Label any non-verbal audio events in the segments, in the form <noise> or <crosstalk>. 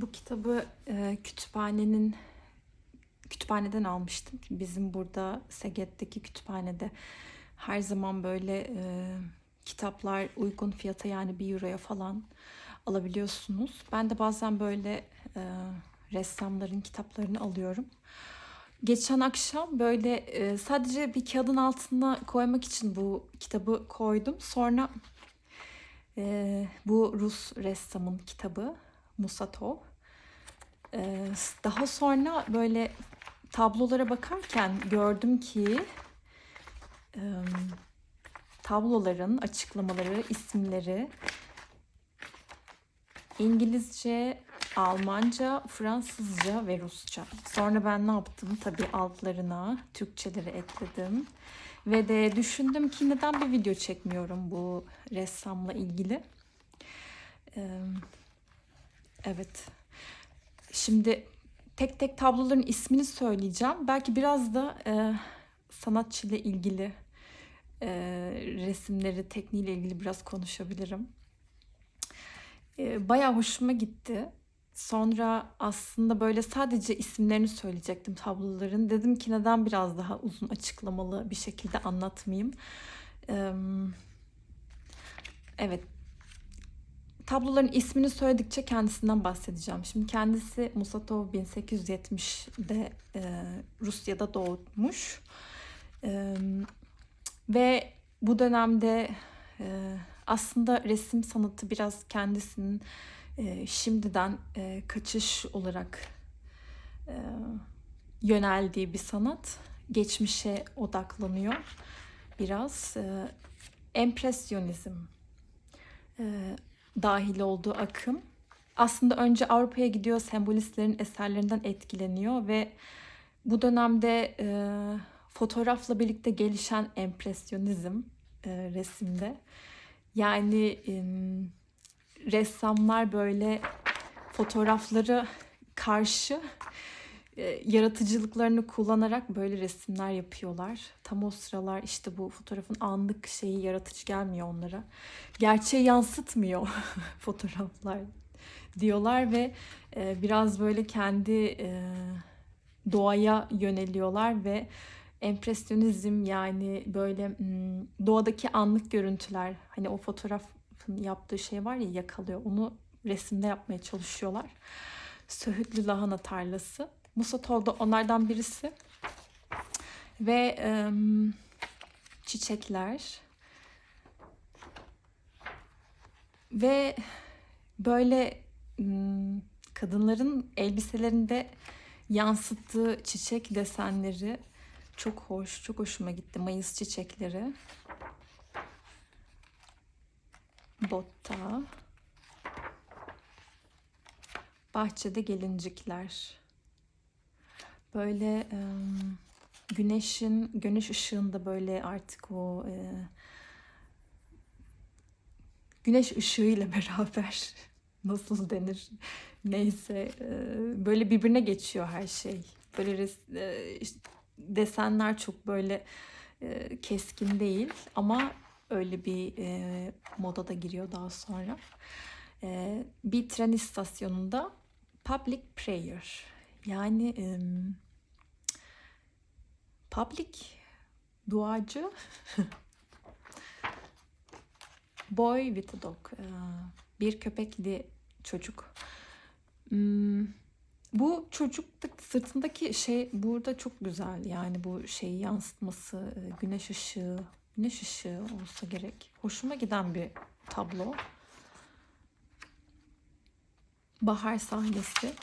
Bu kitabı e, kütüphanenin kütüphaneden almıştım. Bizim burada Seget'teki kütüphanede her zaman böyle e, kitaplar uygun fiyata yani bir euroya falan alabiliyorsunuz. Ben de bazen böyle e, ressamların kitaplarını alıyorum. Geçen akşam böyle e, sadece bir kağıdın altına koymak için bu kitabı koydum. Sonra e, bu Rus ressamın kitabı Musatov. E, daha sonra böyle tablolara bakarken gördüm ki e, tabloların açıklamaları, isimleri İngilizce, Almanca, Fransızca ve Rusça. Sonra ben ne yaptım? Tabii altlarına Türkçeleri ekledim. Ve de düşündüm ki neden bir video çekmiyorum bu ressamla ilgili. Ee, evet. Şimdi tek tek tabloların ismini söyleyeceğim. Belki biraz da e, sanatçıyla ilgili e, resimleri, tekniğiyle ilgili biraz konuşabilirim. E, bayağı hoşuma gitti. Sonra aslında böyle sadece isimlerini söyleyecektim tabloların. Dedim ki neden biraz daha uzun açıklamalı bir şekilde anlatmayayım. Evet. Tabloların ismini söyledikçe kendisinden bahsedeceğim. Şimdi kendisi Musatov 1870'de e, Rusya'da doğmuş. E, ve bu dönemde e, aslında resim sanatı biraz kendisinin e, şimdiden e, kaçış olarak e, yöneldiği bir sanat. Geçmişe odaklanıyor biraz. E, empresyonizm e, dahil olduğu akım. Aslında önce Avrupa'ya gidiyor, sembolistlerin eserlerinden etkileniyor ve bu dönemde e, fotoğrafla birlikte gelişen empresyonizm e, resimde. Yani e, ressamlar böyle fotoğrafları karşı yaratıcılıklarını kullanarak böyle resimler yapıyorlar. Tam o sıralar işte bu fotoğrafın anlık şeyi yaratıcı gelmiyor onlara. Gerçeği yansıtmıyor <laughs> fotoğraflar diyorlar ve e, biraz böyle kendi e, doğaya yöneliyorlar ve empresyonizm yani böyle m, doğadaki anlık görüntüler hani o fotoğrafın yaptığı şey var ya yakalıyor onu resimde yapmaya çalışıyorlar. Söğütlü lahana tarlası. Musatov da onlardan birisi. Ve e, çiçekler. Ve böyle kadınların elbiselerinde yansıttığı çiçek desenleri çok hoş, çok hoşuma gitti. Mayıs çiçekleri. Botta. Bahçede gelincikler. Böyle e, güneşin, güneş ışığında böyle artık o e, güneş ışığıyla <laughs> beraber nasıl denir neyse e, böyle birbirine geçiyor her şey. Böyle res, e, işte desenler çok böyle e, keskin değil ama öyle bir e, moda da giriyor daha sonra. E, bir tren istasyonunda public prayer yani e, public duacı <laughs> boy with a dog e, bir köpekli çocuk. Hmm, bu çocuk sırtındaki şey burada çok güzel. Yani bu şeyi yansıtması güneş ışığı güneş ışığı olsa gerek. Hoşuma giden bir tablo. Bahar sahnesi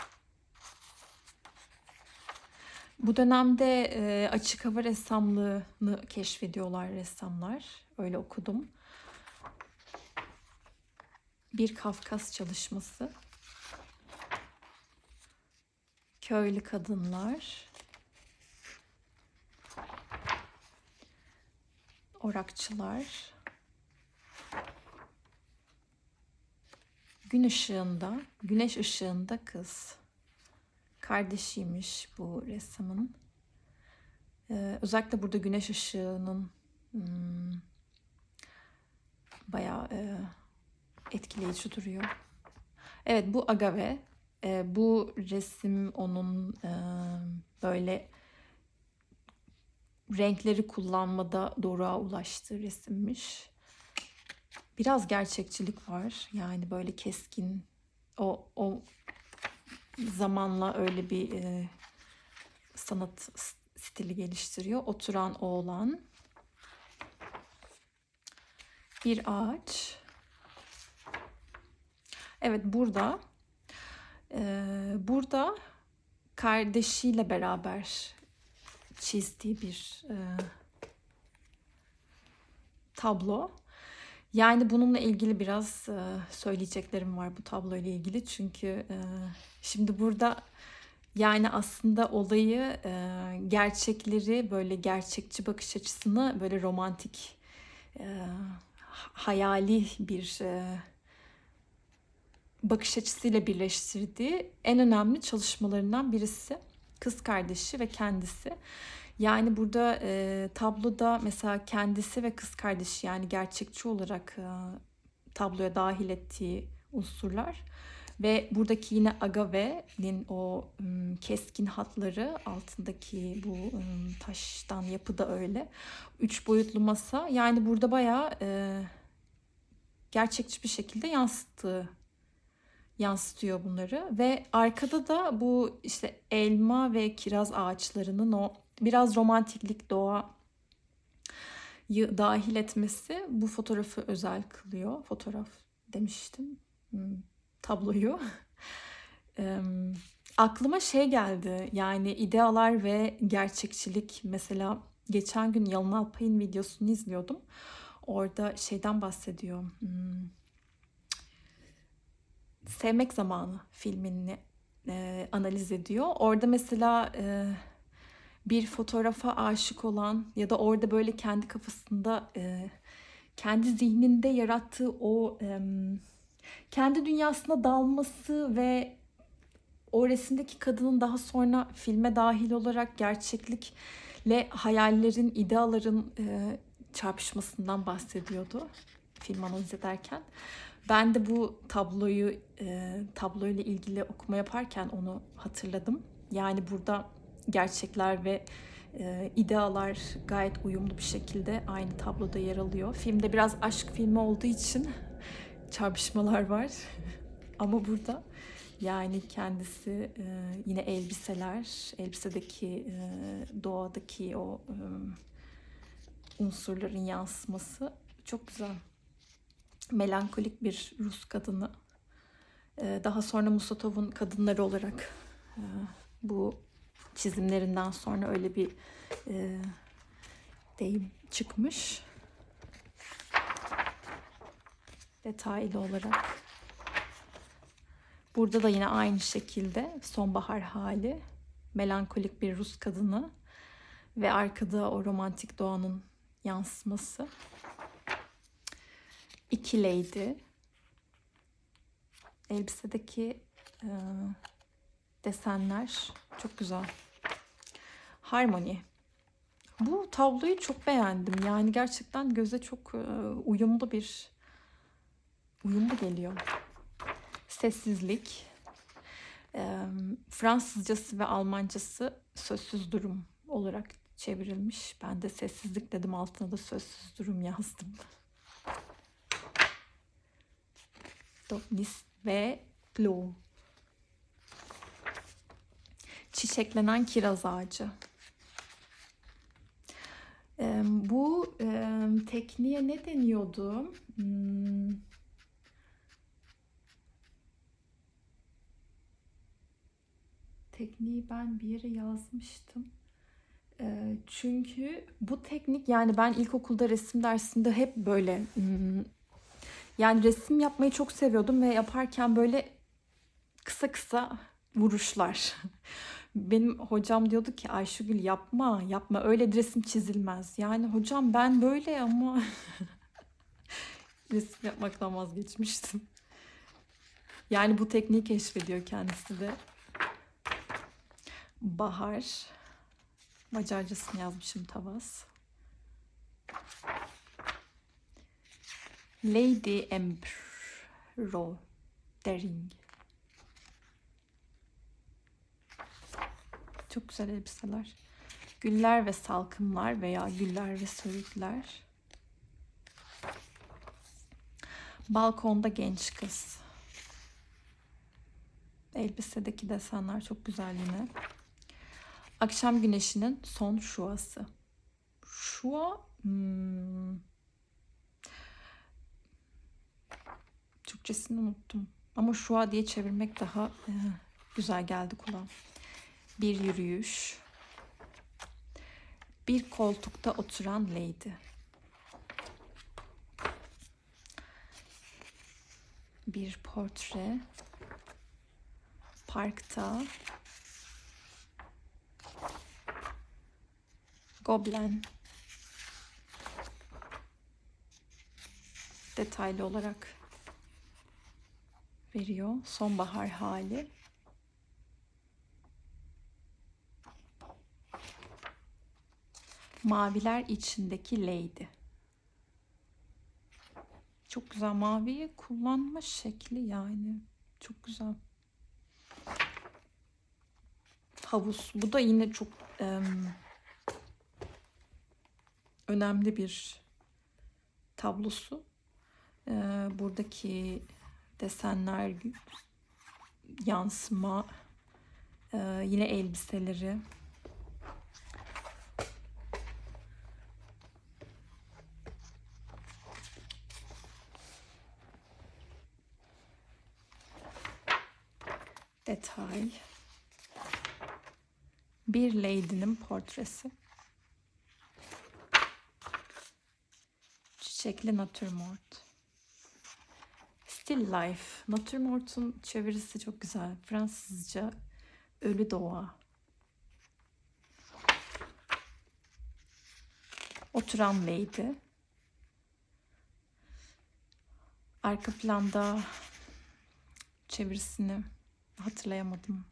bu dönemde e, açık hava ressamlığını keşfediyorlar ressamlar. Öyle okudum. Bir Kafkas çalışması. Köylü kadınlar, orakçılar, gün ışığında, güneş ışığında kız. Kardeşiymiş bu ressamın. Ee, özellikle burada güneş ışığının hmm, bayağı e, etkileyici duruyor. Evet bu agave E, bu resim onun e, böyle renkleri kullanmada doğruğa ulaştığı resimmiş. Biraz gerçekçilik var. Yani böyle keskin o o zamanla öyle bir e, sanat stili geliştiriyor. Oturan oğlan. Bir ağaç. Evet burada e, burada kardeşiyle beraber çizdiği bir e, tablo. Yani bununla ilgili biraz e, söyleyeceklerim var bu tablo ile ilgili. Çünkü e, şimdi burada yani aslında olayı e, gerçekleri böyle gerçekçi bakış açısını böyle romantik hayali bir bakış açısıyla birleştirdiği en önemli çalışmalarından birisi. Kız kardeşi ve kendisi. Yani burada e, tabloda mesela kendisi ve kız kardeşi yani gerçekçi olarak e, tabloya dahil ettiği unsurlar ve buradaki yine Agave'nin o keskin hatları altındaki bu taştan yapı da öyle. Üç boyutlu masa yani burada bayağı e, gerçekçi bir şekilde yansıttığı yansıtıyor bunları ve arkada da bu işte elma ve kiraz ağaçlarının o biraz romantiklik doğa dahil etmesi bu fotoğrafı özel kılıyor. Fotoğraf demiştim. Hmm, tabloyu. <laughs> Em, aklıma şey geldi. Yani idealar ve gerçekçilik. Mesela geçen gün Yalın Alpay'ın videosunu izliyordum. Orada şeyden bahsediyor. Hmm, Sevmek Zamanı filmini e, analiz ediyor. Orada mesela e, bir fotoğrafa aşık olan ya da orada böyle kendi kafasında e, kendi zihninde yarattığı o e, kendi dünyasına dalması ve o resimdeki kadının daha sonra filme dahil olarak gerçeklikle hayallerin, ideaların e, çarpışmasından bahsediyordu film analiz ederken. Ben de bu tabloyu e, tabloyla ilgili okuma yaparken onu hatırladım. Yani burada gerçekler ve e, idealar gayet uyumlu bir şekilde aynı tabloda yer alıyor. Filmde biraz aşk filmi olduğu için <laughs> çarpışmalar var. <laughs> Ama burada yani kendisi e, yine elbiseler, elbisedeki e, doğadaki o e, unsurların yansıması çok güzel. Melankolik bir Rus kadını. E, daha sonra Musatov'un kadınları olarak e, bu çizimlerinden sonra öyle bir e, deyim çıkmış. Detaylı olarak. Burada da yine aynı şekilde sonbahar hali. Melankolik bir Rus kadını ve arkada o romantik doğanın yansıması. İki Lady. Elbisedeki e, desenler çok güzel. Harmony. Bu tabloyu çok beğendim. Yani gerçekten göze çok e, uyumlu bir uyumlu geliyor. Sessizlik. Fransızcası ve Almancası sözsüz durum olarak çevrilmiş. Ben de sessizlik dedim altına da sözsüz durum yazdım. Donis ve Glow. Çiçeklenen kiraz ağacı. Ee, bu e, tekniğe ne deniyordu? Hmm. Tekniği ben bir yere yazmıştım. Ee, çünkü bu teknik yani ben ilkokulda resim dersinde hep böyle hmm, yani resim yapmayı çok seviyordum ve yaparken böyle kısa kısa vuruşlar. <laughs> Benim hocam diyordu ki Ayşegül yapma yapma öyle resim çizilmez. Yani hocam ben böyle ama <laughs> resim yapmaktan vazgeçmiştim. Yani bu tekniği keşfediyor kendisi de. Bahar. Macarcasını yazmışım Tavas. Lady Embro Dering. Çok güzel elbiseler. Güller ve salkımlar veya güller ve söğütler. Balkonda genç kız. Elbisedeki desenler çok güzel yine. Akşam güneşinin son şuası. Şua hmm, Türkçesini unuttum. Ama şua diye çevirmek daha e, güzel geldi kulağa. Bir yürüyüş. Bir koltukta oturan lady. Bir portre. Parkta. Goblen. Detaylı olarak veriyor. Sonbahar hali. Maviler içindeki Lady. Çok güzel maviyi kullanma şekli yani. Çok güzel. Havuz. Bu da yine çok em, önemli bir tablosu. Ee, buradaki desenler, yansıma, e, yine elbiseleri. Detay. Bir lady'nin portresi. Çiçekli natürmort. Still Life. Natürmort'un çevirisi çok güzel. Fransızca ölü doğa. Oturan lady. Arka planda çevirisini hatırlayamadım.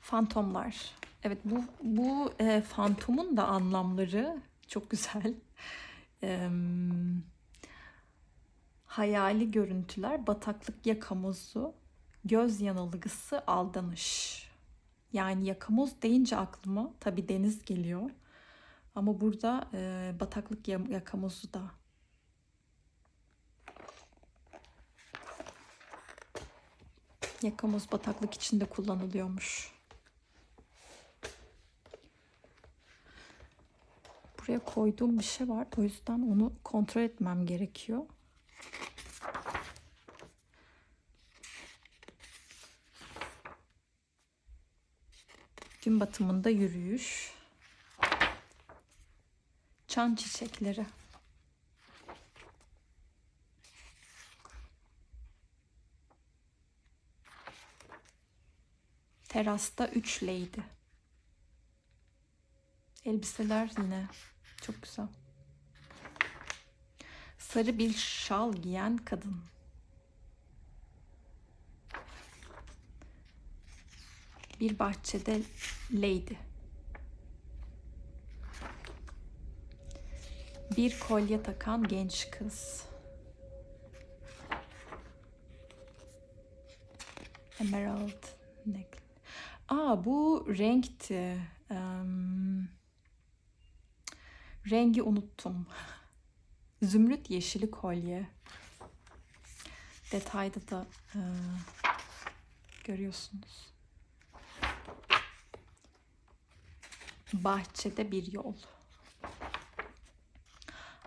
Fantomlar. Evet bu bu e, fantomun da anlamları çok güzel. Eee hayali görüntüler, bataklık yakamozu, göz yanılgısı, aldanış. Yani yakamoz deyince aklıma tabi deniz geliyor. Ama burada e, bataklık ya- yakamozu da. Yakamoz bataklık içinde kullanılıyormuş. Buraya koyduğum bir şey var. O yüzden onu kontrol etmem gerekiyor. Gün batımında yürüyüş. Çan çiçekleri. Terasta üç lady. Elbiseler yine çok güzel. Sarı bir şal giyen kadın. Bir bahçede lady. Bir kolye takan genç kız. Emerald necklace. Aa bu renkti. Em, rengi unuttum. <laughs> Zümrüt yeşili kolye. Detayda da e, görüyorsunuz. Bahçede bir yol.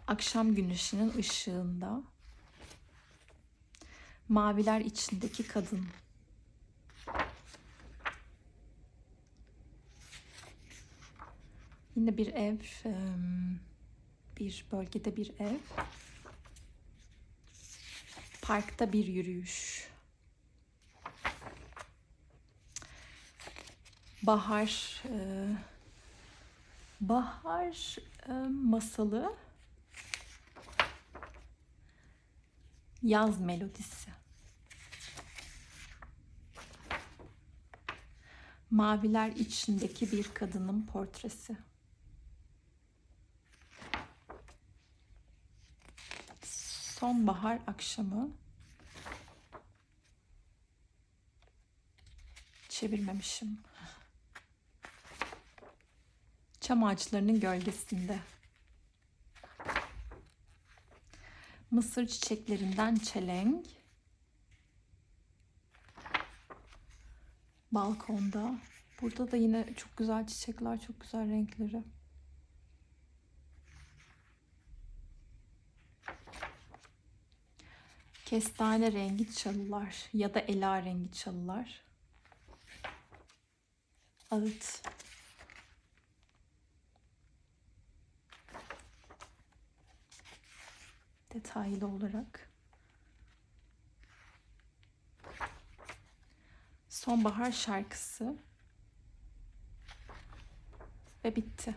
Akşam güneşinin ışığında maviler içindeki kadın. Yine bir ev, bir bölgede bir ev. Parkta bir yürüyüş. Bahar Bahar masalı Yaz melodisi. Maviler içindeki bir kadının portresi. Sonbahar akşamı Çevirmemişim. Çam ağaçlarının gölgesinde. Mısır çiçeklerinden çelenk. Balkonda. Burada da yine çok güzel çiçekler, çok güzel renkleri. Kestane rengi çalılar ya da ela rengi çalılar. Ağıt. Detaylı olarak. Sonbahar şarkısı. Ve bitti.